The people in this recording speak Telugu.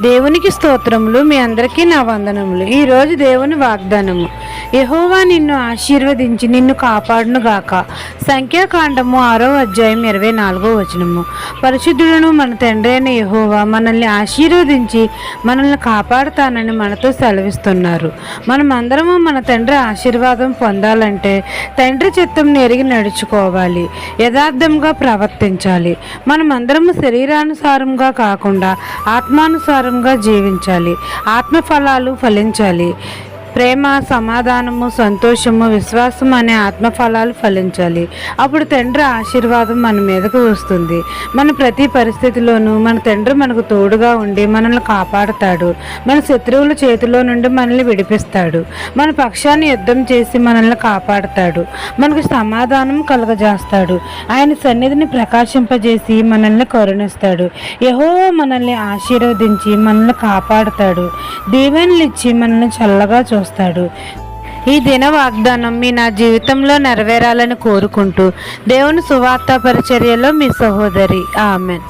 దేవునికి స్తోత్రములు మీ అందరికీ నా వందనములు. ఈరోజు దేవుని వాగ్దానము. యహోవా నిన్ను ఆశీర్వదించి నిన్ను కాపాడును గాక సంఖ్యాకాండము ఆరో అధ్యాయం ఇరవై నాలుగో వచనము. పరిశుద్ధులను మన తండ్రి అయిన యహోవా మనల్ని ఆశీర్వదించి మనల్ని కాపాడుతానని మనతో సెలవిస్తున్నారు. మనం అందరము మన తండ్రి ఆశీర్వాదం పొందాలంటే తండ్రి చిత్తం ఎరిగి నడుచుకోవాలి. యథార్థంగా ప్రవర్తించాలి. మనమందరము శరీరానుసారంగా కాకుండా ఆత్మానుసారంగా జీవించాలి. ఆత్మఫలాలు ఫలించాలి. ప్రేమ సమాధానము సంతోషము విశ్వాసం అనే ఆత్మఫలాలు ఫలించాలి. అప్పుడు తండ్రి ఆశీర్వాదం మన మీదకు వస్తుంది. మన ప్రతి పరిస్థితిలోనూ మన తండ్రి మనకు తోడుగా ఉండి మనల్ని కాపాడుతాడు. మన శత్రువుల చేతిలో నుండి మనల్ని విడిపిస్తాడు. మన పక్షాన్ని యుద్ధం చేసి మనల్ని కాపాడుతాడు. మనకు సమాధానం కలుగజేస్తాడు. ఆయన సన్నిధిని ప్రకాశింపజేసి మనల్ని కరుణిస్తాడు. యహో మనల్ని ఆశీర్వదించి మనల్ని కాపాడుతాడు. దీవెనలు ఇచ్చి మనల్ని చల్లగా చూస్తాడు. ఈ దిన వాగ్దానం మీ నా జీవితంలో నెరవేరాలని కోరుకుంటూ దేవుని సువార్త పరిచర్యలో మీ సహోదరి. ఆమెన్.